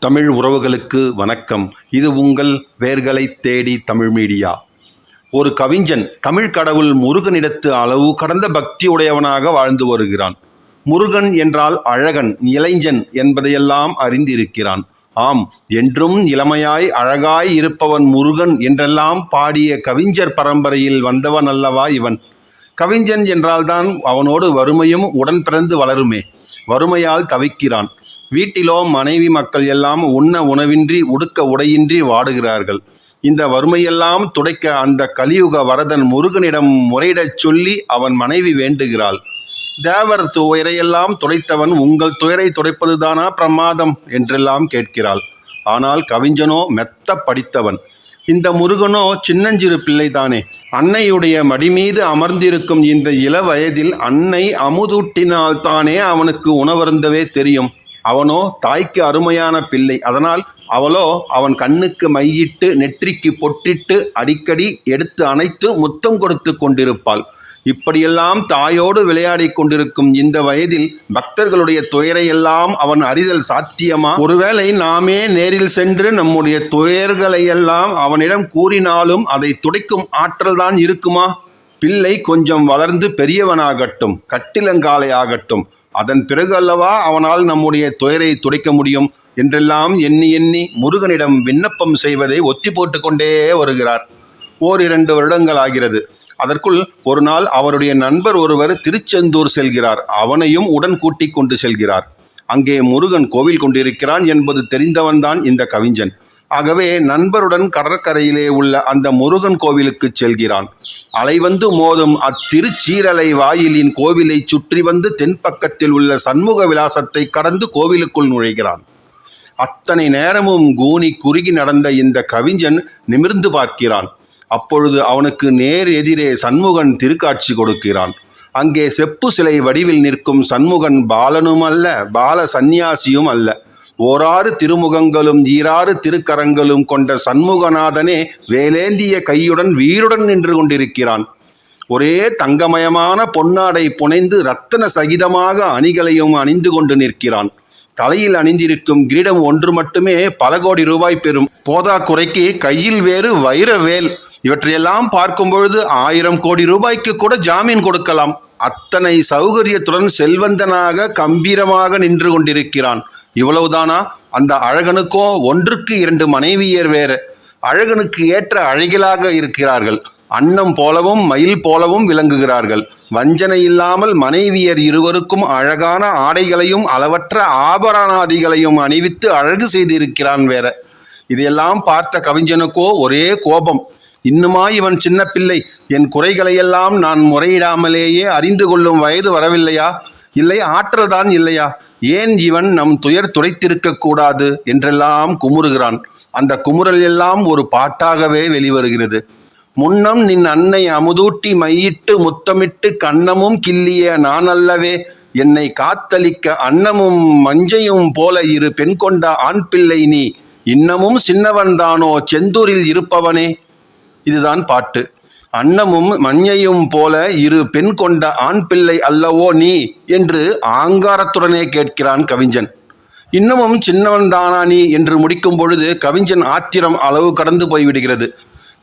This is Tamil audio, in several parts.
தமிழ் உறவுகளுக்கு வணக்கம். இது உங்கள் வேர்களை தேடி தமிழ் மீடியா. ஒரு கவிஞன் தமிழ் கடவுள் முருகனிடத்து அளவு கடந்த பக்தி உடையவனாக வாழ்ந்து வருகிறான். முருகன் என்றால் அழகன் இளைஞன் என்பதையெல்லாம் அறிந்திருக்கிறான். ஆம் என்றும் இளமையாய் அழகாய் இருப்பவன் முருகன் என்றெல்லாம் பாடிய கவிஞர் பரம்பரையில் வந்தவன் அல்லவா இவன்? கவிஞன் என்றால்தான் அவனோடு வறுமையும் உடன் பிறந்து வளருமே. வறுமையால் தவிக்கிறான். வீட்டிலோ மனைவி மக்கள் எல்லாம் உண்ண உணவின்றி உடுக்க உடையின்றி வாடுகிறார்கள். இந்த வறுமையெல்லாம் துடைக்க அந்த கலியுக வரதன் முருகனிடம் முறையிடச் சொல்லி அவன் மனைவி வேண்டுகிறாள். தேவர் துயரையெல்லாம் துடைத்தவன் உங்கள் துயரை துடைப்பதுதானா பிரமாதம்? என்றெல்லாம் கேட்கிறாள். ஆனால் கவிஞனோ மெத்த படித்தவன். இந்த முருகனோ சின்னஞ்சிறு பிள்ளைதானே. அன்னையுடைய மடிமீது அமர்ந்திருக்கும் இந்த இள வயதில் அன்னை அமுதூட்டினால் தானே அவனுக்கு உணவருந்தவே தெரியும். அவனோ தாய்க்கு அருமையான பிள்ளை. அதனால் அவளோ அவன் கண்ணுக்கு மையிட்டு நெற்றிக்கு பொட்டிட்டு அடிக்கடி எடுத்து அணைத்து முத்தம் கொடுத்து கொண்டிருப்பாள். இப்படியெல்லாம் தாயோடு விளையாடி கொண்டிருக்கும் இந்த வயதில் பக்தர்களுடைய துயரையெல்லாம் அவன் அறிதல் சாத்தியமா? ஒருவேளை நாமே நேரில் சென்று நம்முடைய துயர்களையெல்லாம் அவனிடம் கூறினாலும் அதை துடைக்கும் ஆற்றல் தான் இருக்குமா? பிள்ளை கொஞ்சம் வளர்ந்து பெரியவனாகட்டும் கட்டிலங்காலை ஆகட்டும் அதன் பிறகு அல்லவா அவனால் நம்முடைய துயரை துடைக்க முடியும் என்றெல்லாம் எண்ணி எண்ணி முருகனிடம் விண்ணப்பம் செய்வதை ஒத்தி போட்டுக்கொண்டே வருகிறார். ஓரிரண்டு வருடங்கள் ஆகிறது அதற்குள் ஒரு நாள் அவருடைய நண்பர் ஒருவர் திருச்செந்தூர் செல்கிறார். அவனையும் உடன் கூட்டிக் கொண்டு செல்கிறார். அங்கே முருகன் கோவில் கொண்டிருக்கிறான் என்பது தெரிந்தவன்தான் இந்த கவிஞன். ஆகவே நண்பருடன் கடற்கரையிலே உள்ள அந்த முருகன் கோவிலுக்கு செல்கிறான். அலைவந்து மோதும் அத்திருச்சீரலை வாயிலின் கோவிலை சுற்றி வந்து தென்பக்கத்தில் உள்ள சண்முக விலாசத்தை கடந்து கோவிலுக்குள் நுழைகிறான். அத்தனை நேரமும் கூனி குறுகி நடந்த இந்த கவிஞன் நிமிர்ந்து பார்க்கிறான். அப்பொழுது அவனுக்கு நேர் எதிரே சண்முகன் திருக்காட்சி கொடுக்கிறான். அங்கே செப்பு சிலை வடிவில் நிற்கும் சண்முகன் பாலனும் அல்ல பால சந்நியாசியும் அல்ல. ஓராறு திருமுகங்களும் ஈராறு திருக்கரங்களும் கொண்ட சண்முகநாதனே வேலேந்திய கையுடன் வீருடன் நின்று கொண்டிருக்கிறான். ஒரே தங்கமயமான பொன்னாடை புனைந்து ரத்தன சகிதமாக அணிகளையும் அணிந்து கொண்டு நிற்கிறான். தலையில் அணிந்திருக்கும் கிரீடம் ஒன்று மட்டுமே பல கோடி ரூபாய் பெறும். போதா குறைக்கு கையில் வேறு வைர வேல். இவற்றையெல்லாம் பார்க்கும் பொழுது ஆயிரம் கோடி ரூபாய்க்கு கூட ஜாமீன் கொடுக்கலாம். அத்தனை சௌகரியத்துடன் செல்வந்தனாக கம்பீரமாக நின்று கொண்டிருக்கிறான். இவ்வளவுதானா? அந்த அழகனுக்கோ ஒன்றுக்கு இரண்டு மனைவியர் வேறு. அழகனுக்கு ஏற்ற அழகிலாக இருக்கிறார்கள். அன்னம் போலவும் மயில் போலவும் விளங்குகிறார்கள். வஞ்சனை இல்லாமல் மனைவியர் இருவருக்கும் அழகான ஆடைகளையும் அளவற்ற ஆபரணாதிகளையும் அணிவித்து அழகு செய்திருக்கிறான் வேற. இதையெல்லாம் பார்த்த கவிஞனுக்கோ ஒரே கோபம். இன்னுமா இவன் சின்ன பிள்ளை. என் குறைகளையெல்லாம் நான் முறையிடாமலேயே அறிந்து கொள்ளும் வயது வரவில்லையா? இல்லை ஆற்றல் தான் இல்லையா? ஏன் இவன் நம் துயர் துடைத்திருக்க கூடாது? என்றெல்லாம் குமுறுகிறான். அந்த குமுறல் எல்லாம் ஒரு பாட்டாகவே வெளிவருகிறது. முன்னம் நின் அன்னை அமுதூட்டி மையிட்டு முத்தமிட்டு கண்ணமும் கிள்ளிய நான் அல்லவே என்னை காத்தளிக்க அன்னமும் மஞ்சையும் போல இரு பெண் கொண்ட ஆண் பிள்ளை நீ. இன்னமும் சின்னவன்தானோ செந்தூரில் இருப்பவனே. இதுதான் பாட்டு. அன்னமும் மஞ்சையும் போல இரு பெண் கொண்ட ஆண் பிள்ளை அல்லவோ நீ? என்று ஆங்காரத்துடனே கேட்கிறான் கவிஞன். இன்னமும் சின்னவன்தானா நீ? என்று முடிக்கும் பொழுது கவிஞன் ஆத்திரம் அளவு கடந்து போய்விடுகிறது.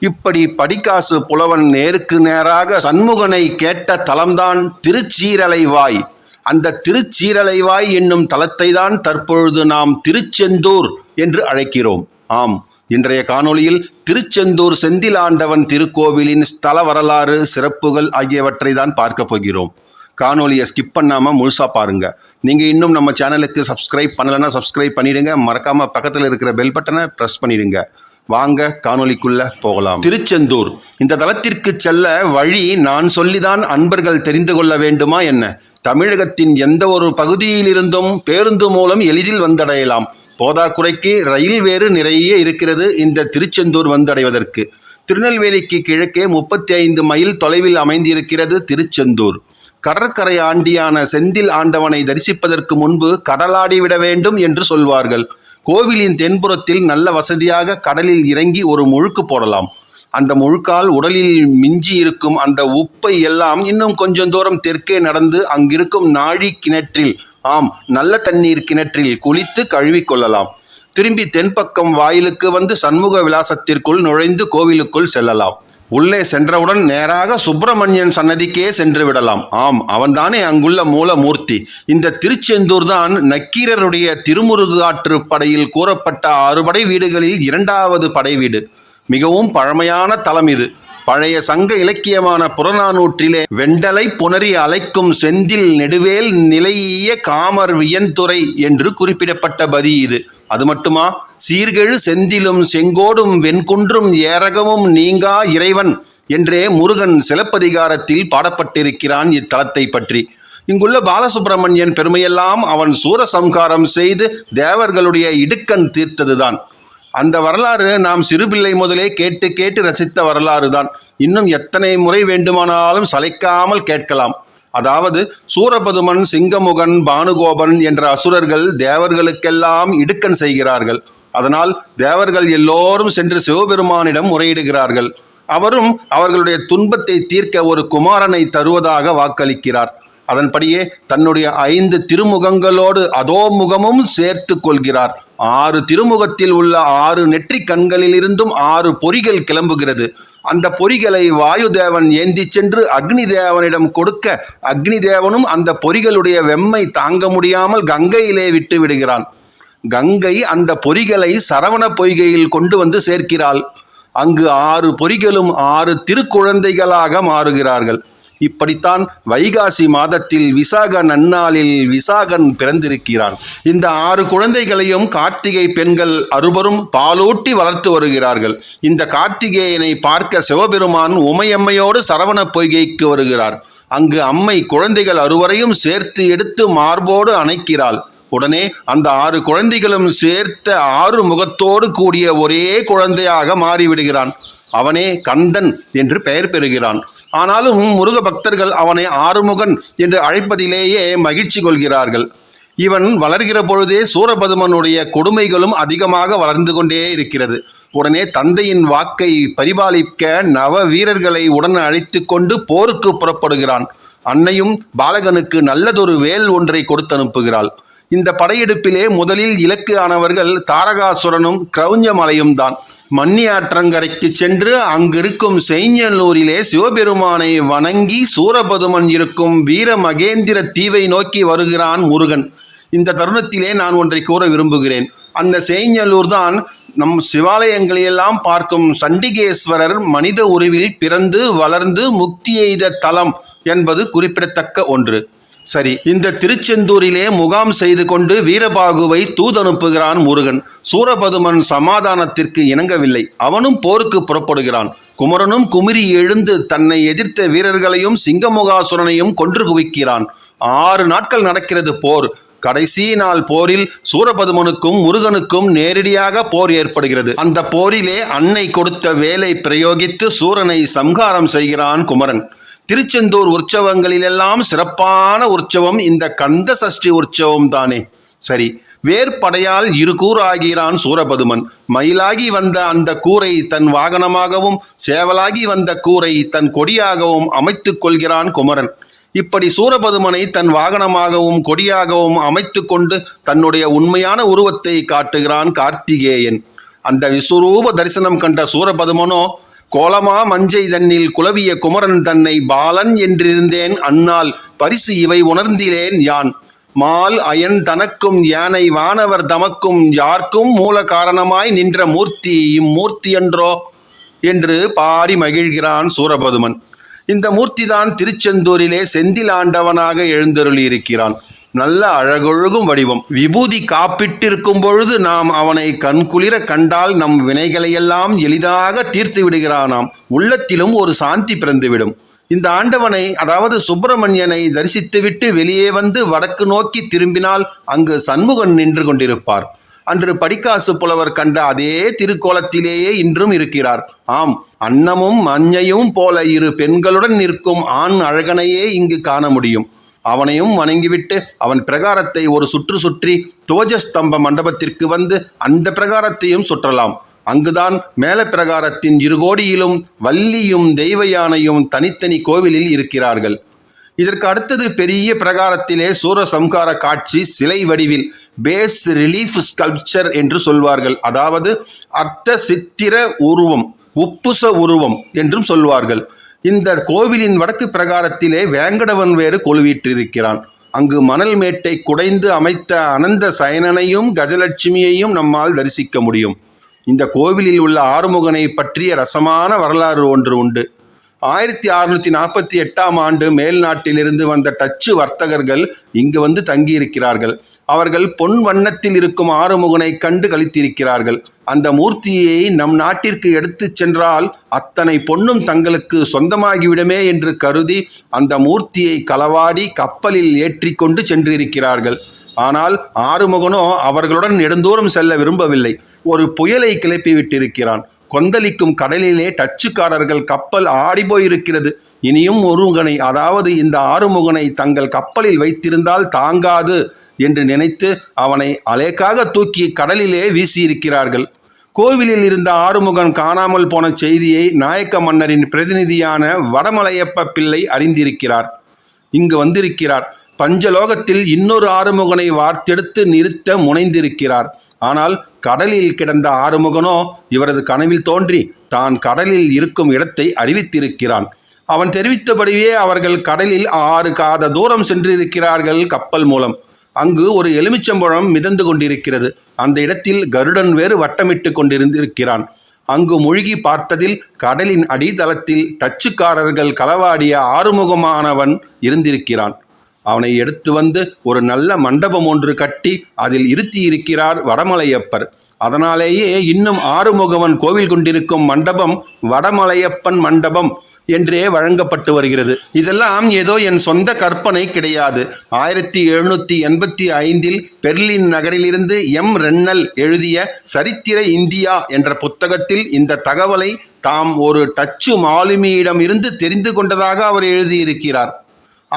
இப்படி படிக்காசு புலவன் நேருக்கு நேராக சண்முகனை கேட்ட தலம்தான் திருச்சீரலைவாய். அந்த திருச்சீரலைவாய் என்னும் தலத்தை தான் தற்பொழுது நாம் திருச்செந்தூர் என்று அழைக்கிறோம். ஆம். இன்றைய காணொளியில் திருச்செந்தூர் செந்திலாண்டவன் திருக்கோவிலின் ஸ்தல வரலாறு சிறப்புகள் ஆகியவற்றை தான் பார்க்க போகிறோம். காணொலியை ஸ்கிப் பண்ணாமல் முழுசாக பாருங்கள் நீங்கள் இன்னும் நம்ம சேனலுக்கு சப்ஸ்கிரைப் பண்ணலைன்னா சப்ஸ்கிரைப் பண்ணிடுங்க. மறக்காமல் பக்கத்தில் இருக்கிற பெல் பட்டனை ப்ரெஸ் பண்ணிடுங்க. வாங்க காணொலிக்குள்ளே போகலாம். திருச்செந்தூர். இந்த தளத்திற்கு செல்ல வழி நான் சொல்லிதான் அன்பர்கள் தெரிந்து கொள்ள வேண்டுமா என்ன? தமிழகத்தின் எந்த ஒரு பகுதியிலிருந்தும் பேருந்து மூலம் எளிதில் வந்தடையலாம். போதாக்குறைக்கு ரயில் வேறு நிறைய இருக்கிறது இந்த திருச்செந்தூர் வந்தடைவதற்கு. திருநெல்வேலிக்கு கிழக்கே முப்பத்தி ஐந்து மைல் தொலைவில் அமைந்திருக்கிறது திருச்செந்தூர். கடற்கரை ஆண்டியான செந்தில் ஆண்டவனை தரிசிப்பதற்கு முன்பு கடலாடி விட வேண்டும் என்று சொல்வார்கள். கோவிலின் தென்புறத்தில் நல்ல வசதியாக கடலில் இறங்கி ஒரு முழுக்கு போடலாம். அந்த முழுக்கால் உடலில் மிஞ்சி இருக்கும் அந்த உப்பை எல்லாம் இன்னும் கொஞ்சம் தூரம் தெற்கே நடந்து அங்கிருக்கும் நாழி கிணற்றில் ஆம் நல்ல தண்ணீர் கிணற்றில் குளித்து கழுவிக்கொள்ளலாம் திரும்பி தென்பக்கம் வாயிலுக்கு வந்து சண்முக விலாசத்திற்குள் நுழைந்து கோவிலுக்குள் செல்லலாம். உள்ளே சென்றவுடன் நேராக சுப்பிரமணியன் சன்னதிக்கே சென்று விடலாம். ஆம் அவன்தானே அங்குள்ள மூலமூர்த்தி. இந்த திருச்செந்தூர் தான் நக்கீரருடைய திருமுருகாற்று படையில் கூறப்பட்ட ஆறுபடை வீடுகளில் இரண்டாவது படை வீடு. மிகவும் பழமையான தலம் இது. பழைய சங்க இலக்கியமான புறநானூற்றிலே வெண்டலை புணரி அலைக்கும் செந்தில் நெடுவேல் நிலையிய காமர் வியன்துறை என்று குறிப்பிடப்பட்ட பதி இது. அது மட்டுமா? சீர்கெழு செந்திலும் செங்கோடும் வெண்குன்றும் ஏரகமும் நீங்கா இறைவன் என்றே முருகன் சிலப்பதிகாரத்தில் பாடப்பட்டிருக்கிறான் இத்தலத்தை பற்றி. இங்குள்ள பாலசுப்பிரமணியன் பெருமையெல்லாம் அவன் சூரசம்காரம் செய்து தேவர்களுடைய இடுக்கன் தீர்த்ததுதான். அந்த வரலாறு நாம் சிறுபிள்ளை முதலே கேட்டு கேட்டு ரசித்த வரலாறு தான் இன்னும் எத்தனை முறை வேண்டுமானாலும் சளைக்காமல் கேட்கலாம். அதாவது சூரபதுமன் சிங்கமுகன் பானுகோபன் என்ற அசுரர்கள் தேவர்களுக்கெல்லாம் இடுக்கன் செய்கிறார்கள். அதனால் தேவர்கள் எல்லோரும் சென்று சிவபெருமானிடம் முறையிடுகிறார்கள். அவரும் அவர்களுடைய துன்பத்தை தீர்க்க ஒரு குமாரனை தருவதாக வாக்களிக்கிறார். அதன்படியே தன்னுடைய ஐந்து திருமுகங்களோடு அதோ முகமும் சேர்த்து கொள்கிறார். ஆறு திருமுகத்தில் உள்ள ஆறு நெற்றிக் கண்களிலிருந்தும் ஆறு பொறிகள் கிளம்புகிறது. அந்த பொறிகளை வாயுதேவன் ஏந்தி சென்று அக்னி தேவனிடம் கொடுக்க அக்னி தேவனும் அந்த பொறிகளுடைய வெம்மை தாங்க முடியாமல் கங்கையிலே விட்டு விடுகிறான். கங்கை அந்த பொறிகளை சரவண பொய்கையில் கொண்டு வந்து சேர்க்கிறாள். அங்கு ஆறு பொறிகளும் ஆறு திருக்குழந்தைகளாக மாறுகிறார்கள். இப்படித்தான் வைகாசி மாதத்தில் விசாக நன்னாளில் விசாகன் பிறந்திருக்கிறான். இந்த ஆறு குழந்தைகளையும் கார்த்திகை பெண்கள் அறுபரும் பாலூட்டி வளர்த்து வருகிறார்கள். இந்த கார்த்திகேயனை பார்க்க சிவபெருமான் உமையம்மையோடு சரவண பொய்கைக்கு வருகிறார். அங்கு அம்மை குழந்தைகள் அறுவரையும் சேர்த்து எடுத்து மார்போடு அணைக்கிறாள். உடனே அந்த ஆறு குழந்தைகளும் சேர்த்த ஆறு முகத்தோடு கூடிய ஒரே குழந்தையாக மாறிவிடுகிறான். அவனே கந்தன் என்று பெயர் பெறுகிறான். ஆனாலும் முருக பக்தர்கள் அவனை ஆறுமுகன் என்று அழைப்பதிலேயே மகிழ்ச்சி கொள்கிறார்கள். இவன் வளர்கிற பொழுதே சூரபதுமனுடைய கொடுமைகளும் அதிகமாக வளர்ந்து கொண்டே இருக்கிறது. உடனே தந்தையின் வாக்கை பரிபாலிக்க நவ வீரர்களை உடன் அழைத்து கொண்டு போருக்கு புறப்படுகிறான். அன்னையும் பாலகனுக்கு நல்லதொரு வேல் ஒன்றை கொடுத்து அனுப்புகிறாள் இந்த படையெடுப்பிலே முதலில் இலக்கு ஆனவர்கள் தாரகாசுரனும் கிரௌஞ்சமலையும் தான். மன்னியாற்றங்கரைக்கு சென்று அங்கிருக்கும் செய்ஞல்லூரிலே சிவபெருமானை வணங்கி சூரபதுமன் இருக்கும் வீர மகேந்திர தீவை நோக்கி வருகிறான் முருகன். இந்த தருணத்திலே நான் ஒன்றை கூற விரும்புகிறேன். அந்த செய்ஞல்லூர் தான் நம் சிவாலயங்களையெல்லாம் பார்க்கும் சண்டிகேஸ்வரர் மனித உருவில் பிறந்து வளர்ந்து முக்தி எய்த தலம் என்பது குறிப்பிடத்தக்க ஒன்று. சரி. இந்த திருச்செந்தூரிலே முகாம் செய்து கொண்டு வீரபாகுவை தூதனுப்புகிறான் முருகன். சூரபதுமன் சமாதானத்திற்கு இணங்கவில்லை. அவனும் போருக்கு புறப்படுகிறான். குமரனும் குமிரி எழுந்து தன்னை எதிர்த்த வீரர்களையும் சிங்கமுகாசுரனையும் கொன்று குவிக்கிறான். ஆறு நாட்கள் நடக்கிறது போர். கடைசி நாள் போரில் சூரபதுமனுக்கும் முருகனுக்கும் நேரடியாக போர் ஏற்படுகிறது. அந்த போரிலே அன்னை கொடுத்த வேலை பிரயோகித்து சூரனை சம்ஹாரம் செய்கிறான் குமரன். திருச்செந்தூர் உற்சவங்களிலெல்லாம் சிறப்பான உற்சவம் இந்த கந்த சஷ்டி உற்சவம் தானே. சரி வேற்படையால் இரு கூறாகிறான் சூரபதுமன். மயிலாகி வந்த அந்த கூரை தன் வாகனமாகவும் சேவலாகி வந்த கூரை தன் கொடியாகவும் அமைத்துக் கொள்கிறான் குமரன். இப்படி சூரபதுமனை தன் வாகனமாகவும் கொடியாகவும் அமைத்து கொண்டு தன்னுடைய உண்மையான உருவத்தை காட்டுகிறான் கார்த்திகேயன். அந்த விஸ்வரூப தரிசனம் கண்ட சூரபதுமனோ கோலமா மஞ்சை தன்னில் குலவிய குமரன் தன்னை பாலன் என்றிருந்தேன் அன்னால் பரிசு இவை உணர்ந்திலேன் யான். மால் அயன் தனக்கும் யானை வானவர் தமக்கும் யார்க்கும் மூல காரணமாய் நின்ற மூர்த்தி இம்மூர்த்தி என்றோ? என்று பாடி மகிழ்கிறான் சூரபதுமன். இந்த மூர்த்திதான் திருச்செந்தூரிலே செந்தில் ஆண்டவனாக எழுந்தருளியிருக்கிறான். நல்ல அழகொழுகும் வடிவம். விபூதி காப்பிட்டிருக்கும் பொழுது நாம் அவனை கண்குளிர கண்டால் நம் வினைகளையெல்லாம் எளிதாக தீர்த்து விடுகிறானாம். உள்ளத்திலும் ஒரு சாந்தி பிறந்துவிடும். இந்த ஆண்டவனை அதாவது சுப்பிரமணியனை தரிசித்துவிட்டு வெளியே வந்து வடக்கு நோக்கி திரும்பினால் அங்கு சண்முகன் நின்று கொண்டிருப்பார். அன்று படிக்காசு புலவர் கண்ட அதே திருக்கோலத்திலேயே இன்றும் இருக்கிறார். ஆம் அன்னமும் மஞ்சையும் போல இரு பெண்களுடன் நிற்கும் ஆண் அழகனையே இங்கு காண முடியும். அவனையும் வணங்கிவிட்டு அவன் பிரகாரத்தை ஒரு சுற்று சுற்றி தோஜஸ்தம்ப மண்டபத்திற்கு வந்து அந்த பிரகாரத்தையும் சுற்றலாம். அங்குதான் மேல பிரகாரத்தின் இருகோடியிலும் வள்ளியும் தெய்வ யானையும் தனித்தனி கோவிலில் இருக்கிறார்கள். இதற்கு அடுத்தது பெரிய பிரகாரத்திலே சூரசம்ஹார காட்சி சிலை வடிவில் பேஸ் ரிலீஃப் ஸ்கல்ப்சர் என்று சொல்வார்கள். அதாவது அர்த்த சித்திர உருவம் உப்புச உருவம் என்றும் சொல்வார்கள். இந்த கோவிலின் வடக்கு பிரகாரத்திலே வேங்கடவன் வேறு கொலுவீற்றிருக்கிறான். அங்கு மணல் மேட்டை குடைந்து அமைத்த அனந்த சயனனையும் கஜலட்சுமியையும் நம்மால் தரிசிக்க முடியும். இந்த கோவிலில் உள்ள ஆறுமுகனை பற்றிய ரசமான வரலாறு ஒன்று உண்டு. ஆயிரத்தி அறுநூத்தி நாற்பத்தி எட்டாம் ஆண்டு மேல்நாட்டிலிருந்து வந்த டச்சு வர்த்தகர்கள் இங்கு வந்து தங்கியிருக்கிறார்கள். அவர்கள் பொன் வண்ணத்தில் இருக்கும் ஆறுமுகனை கண்டு கழித்திருக்கிறார்கள் அந்த மூர்த்தியை நம் நாட்டிற்கு எடுத்துச் சென்றால் அத்தனை பொன்னும் தங்களுக்கு சொந்தமாகிவிடுமே என்று கருதி அந்த மூர்த்தியை களவாடி கப்பலில் ஏற்றிக்கொண்டு சென்றிருக்கிறார்கள். ஆனால் ஆறுமுகனோ அவர்களுடன் நெடுந்தூரம் செல்ல விரும்பவில்லை. ஒரு புயலை கிளப்பி விட்டிருக்கிறான் கொந்தளிக்கும் கடலிலே டச்சுக்காரர்கள் கப்பல் ஆடிப்போயிருக்கிறது. இனியும் முருகனை அதாவது இந்த ஆறுமுகனை தங்கள் கப்பலில் வைத்திருந்தால் தாங்காது என்று நினைத்து அவனை அலேக்காக தூக்கி கடலிலே வீசியிருக்கிறார்கள். கோவிலில் இருந்த ஆறுமுகன் காணாமல் போன செய்தியை நாயக்க மன்னரின் பிரதிநிதியான வடமலையப்ப பிள்ளை அறிந்திருக்கிறார். இங்கு வந்திருக்கிறார். பஞ்சலோகத்தில் இன்னொரு ஆறுமுகனை வார்த்தெடுத்து நிறுத்த முனைந்திருக்கிறார். ஆனால் கடலில் கிடந்த ஆறுமுகனோ இவரது கனவில் தோன்றி தான் கடலில் இருக்கும் இடத்தை அறிவித்திருக்கிறான். அவன் தெரிவித்தபடியே அவர்கள் கடலில் ஆறு காத தூரம் சென்றிருக்கிறார்கள் கப்பல் மூலம். அங்கு ஒரு எலுமிச்சம்பழம் மிதந்து கொண்டிருக்கிறது. அந்த இடத்தில் கருடன் வேறு வட்டமிட்டு கொண்டிருந்திருக்கிறான். அங்கு மூழ்கி பார்த்ததில் கடலின் அடித்தளத்தில் டச்சுக்காரர்கள் களவாடிய ஆறுமுகமானவன் இருந்திருக்கிறான். அவனை எடுத்து வந்து ஒரு நல்ல மண்டபம் ஒன்று கட்டி அதில் இருத்தி இருக்கிறார் வடமலையப்பர். அதனாலேயே இன்னும் ஆறுமுகவன் கோவில் கொண்டிருக்கும் மண்டபம் வடமலையப்பன் மண்டபம் என்றே வழங்கப்பட்டு வருகிறது. இதெல்லாம் ஏதோ என் சொந்த கற்பனை கிடையாது. ஆயிரத்தி எழுநூற்றி எண்பத்தி ஐந்தில் பெர்லின் நகரிலிருந்து எம். ரென்னல் எழுதிய சரித்திர இந்தியா என்ற புத்தகத்தில் இந்த தகவலை தாம் ஒரு டச்சு மாலுமியிடம் இருந்து தெரிந்து கொண்டதாக அவர் எழுதியிருக்கிறார்.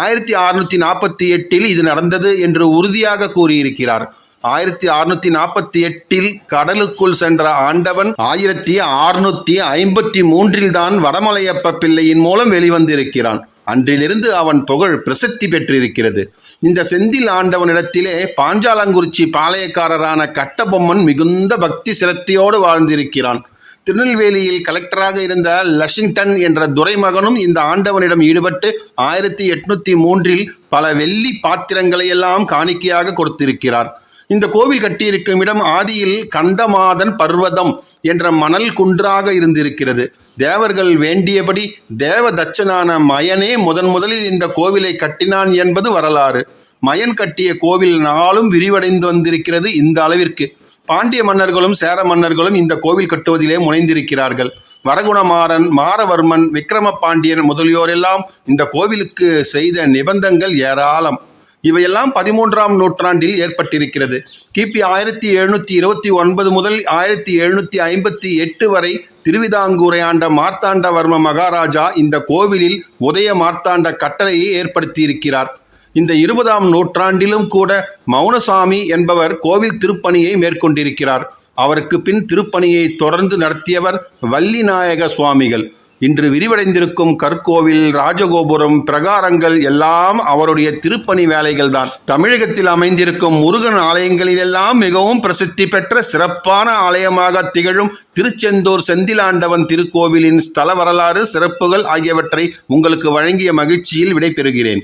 ஆயிரத்தி அறுநூற்றி நாற்பத்தி எட்டில் இது நடந்தது என்று உறுதியாக கூறியிருக்கிறார். ஆயிரத்தி அறுநூத்தி நாற்பத்தி எட்டில் கடலுக்குள் சென்ற ஆண்டவன் ஆயிரத்தி அறுநூத்தி ஐம்பத்தி மூன்றில் தான் வடமலையப்ப பிள்ளையின் மூலம் வெளிவந்திருக்கிறான். அன்றிலிருந்து அவன் புகழ் பிரசித்தி பெற்றிருக்கிறது. இந்த செந்தில் ஆண்டவனிடத்திலே பாஞ்சாலங்குறிச்சி பாளையக்காரரான கட்டபொம்மன் மிகுந்த பக்தி சிரத்தையோடு வாழ்ந்திருக்கிறான். திருநெல்வேலியில் கலெக்டராக இருந்த லஷிங்டன் என்ற துரைமகனும் இந்த ஆண்டவனிடம் ஈடுபட்டு ஆயிரத்தி எட்நூத்தி மூன்றில் பல வெள்ளி பாத்திரங்களை எல்லாம் காணிக்கையாக கொடுத்திருக்கிறார். இந்த கோவில் கட்டியிருக்கும் இடம் ஆதியில் கந்தமாதன் பர்வதம் என்ற மணல் குன்றாக இருந்திருக்கிறது. தேவர்கள் வேண்டியபடி தேவ தச்சனான மயனே முதன் முதலில் இந்த கோவிலை கட்டினான் என்பது வரலாறு. மயன் கட்டிய கோவில் நாளும் விரிவடைந்து வந்திருக்கிறது இந்த அளவிற்கு. பாண்டிய மன்னர்களும் சேர மன்னர்களும் இந்த கோவில் கட்டுவதிலே முனைந்திருக்கிறார்கள். வரகுணமாறன் மாரவர்மன் விக்ரம பாண்டியன் முதலியோரெல்லாம் இந்த கோவிலுக்கு செய்த நிபந்தங்கள் ஏராளம். இவையெல்லாம் பதிமூன்றாம் நூற்றாண்டில் ஏற்பட்டிருக்கிறது. கிபி ஆயிரத்தி எழுநூற்றி இருபத்தி ஒன்பது முதல் ஆயிரத்தி எழுநூற்றி ஐம்பத்தி எட்டு வரை திருவிதாங்கூரை ஆண்ட மார்த்தாண்டவர்ம மகாராஜா இந்த கோவிலில் உதய மார்த்தாண்ட கட்டளையை ஏற்படுத்தியிருக்கிறார். இந்த இருபதாம் நூற்றாண்டிலும் கூட மௌனசாமி என்பவர் கோவில் திருப்பணியை மேற்கொண்டிருக்கிறார். அவருக்கு பின் திருப்பணியை தொடர்ந்து நடத்தியவர் வள்ளிநாயக சுவாமிகள். இன்று விரிவடைந்திருக்கும் கற்கோவில் ராஜகோபுரம் பிரகாரங்கள் எல்லாம் அவருடைய திருப்பணி வேலைகள் தான் தமிழகத்தில் அமைந்திருக்கும் முருகன் ஆலயங்களிலெல்லாம் மிகவும் பிரசித்தி பெற்ற சிறப்பான ஆலயமாக திகழும் திருச்செந்தூர் செந்திலாண்டவன் திருக்கோவிலின் ஸ்தல வரலாறு சிறப்புகள் ஆகியவற்றை உங்களுக்கு வழங்கிய மகிழ்ச்சியில் விடைபெறுகிறேன்.